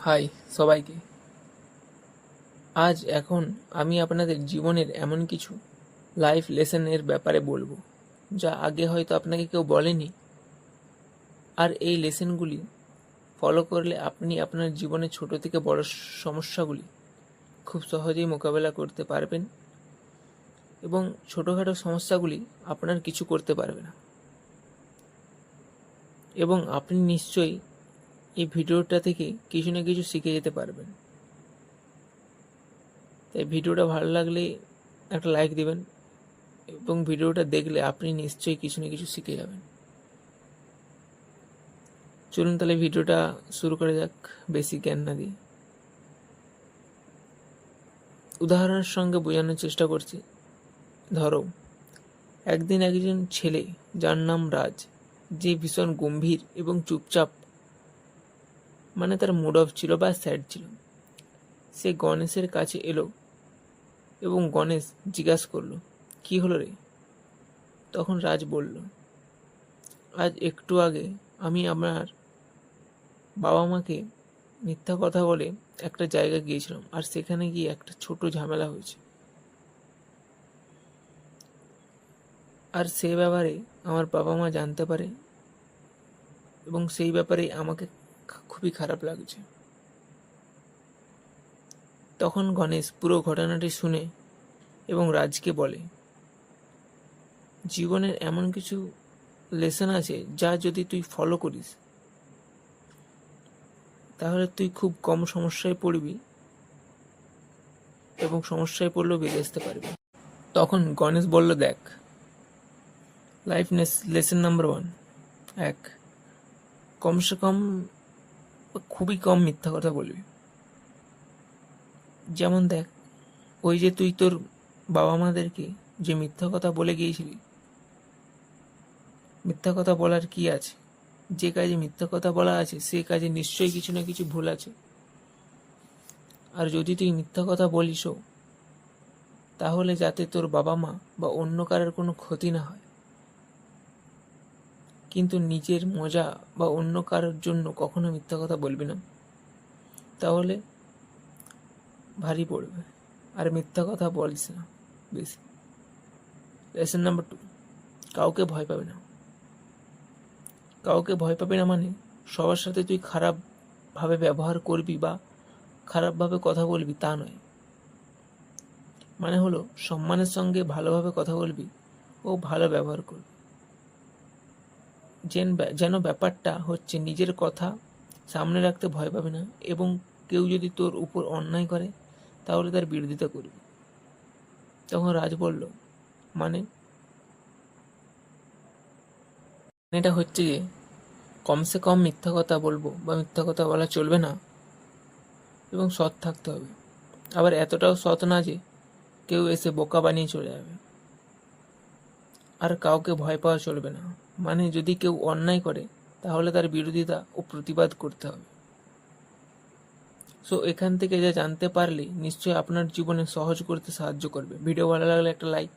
High, সবাইকে। আজ এখন আমি আপনাদের জীবনের এমন কিছু লাইফ লেসনের ব্যাপারে বলব, যা আগে হয়তো আপনাকে কেউ বলেনি। আর এই লেসনগুলি ফলো করলে আপনি আপনার জীবনের ছোট থেকে বড় সমস্যাগুলি খুব সহজেই মোকাবেলা করতে পারবেন এবং ছোটোখাটো সমস্যাগুলি আপনার কিছু করতে পারবে না। এবং আপনি নিশ্চয়ই এই ভিডিওটা থেকে কিছু না কিছু শিখে যেতে পারবেন। তাই ভিডিওটা ভালো লাগলে একটা লাইক দিবেন এবং ভিডিওটা দেখলে আপনি নিশ্চয়ই কিছু না কিছু শিখে যাবেন। চলুন তাহলে ভিডিওটা শুরু করা যাক, বেশি জ্ঞান না দিয়ে। উদাহরণের সঙ্গে বোঝানোর চেষ্টা করছি। ধরো, একদিন একজন ছেলে যার নাম রাজ, যে ভীষণ গম্ভীর এবং চুপচাপ মানে তার মুড অফ ছিল বা স্যাড ছিল। সে গণেশের কাছে এলো এবং গণেশ জিজ্ঞাসা করল, কি হলো রে? তখন রাজ বলল, আজ একটু আগে আমি আমার বাবা মাকে মিথ্যা কথা বলে একটা জায়গা গিয়েছিলাম আর সেখানে গিয়ে একটা ছোট ঝামেলা হয়েছে। আর সে ব্যাপারে আমার বাবা মা জানতে পারে এবং সেই ব্যাপারে আমাকে খুবই খারাপ লাগছে। তখন গণেশ পুরো ঘটনাটি শুনে এবং রাজকে বলে, জীবনের এমন কিছু লেসন আছে যা যদি তুই ফলো করিস, তাহলে তুই খুব কম সমস্যায় পড়বি এবং সমস্যায় পড়লেও বেরিয়ে আসতে পারবি। তখন গণেশ বলল, দেখ লাইফ লেসন নাম্বার ওয়ান এক, কমসে কম খুবই কম মিথ্যা কথা বলবি। যেমন দেখ, ওই যে তুই তোর বাবা মাদেরকে যে মিথ্যা কথা বলে গিয়েছিলি, মিথ্যা কথা বলার কি আছে? যে কাজে মিথ্যা কথা বলা আছে, সে কাজে নিশ্চয়ই কিছু না কিছু ভুল আছে। আর যদি তুই মিথ্যা কথা বলিসও, তাহলে যাতে তোর বাবা মা বা অন্য কারোর কোনো ক্ষতি না হয়। কিন্তু নিজের মজা বা অন্য কারোর জন্য কখনো মিথ্যা কথা বলবি না। তাহলে ভারী পড়বে। আর মিথ্যা কথা বলিস না, বেশি। লেসন নাম্বার টু কাউকে ভয় পাবে না। কাউকে ভয় পাবে না মানে সবার সাথে তুই খারাপভাবে ব্যবহার করবি বা খারাপভাবে কথা বলবি তা নয়। মানে হলো সম্মানের সঙ্গে ভালোভাবে কথা বলবি ও ভালো ব্যবহার করবি। যেন যেন ব্যাপারটা হচ্ছে নিজের কথা সামনে রাখতে ভয় পাবে না এবং কেউ যদি তোর উপর অন্যায় করে, তাহলে তার বিরোধিতা করবি। তখন রাজ বলল মানে? এটা হচ্ছে যে, কমসে কম মিথ্যা কথা বলব বা মিথ্যা কথা বলা চলবে না এবং সৎ থাকতে হবে। আবার এতটাও সৎ না যে, কেউ এসে বোকা বানিয়ে চলে যাবে। আর কাউকে ভয় পাওয়া চলবে না। মানে যদি কেউ অন্যায় করে, তাহলে তার বিরোধিতা ও প্রতিবাদ করতে হবে। সো এখান থেকে যা জানতে পারলে নিশ্চয়ই আপনার জীবনে সহজ করতে সাহায্য করবে। ভিডিও ভালো লাগলে একটা লাইক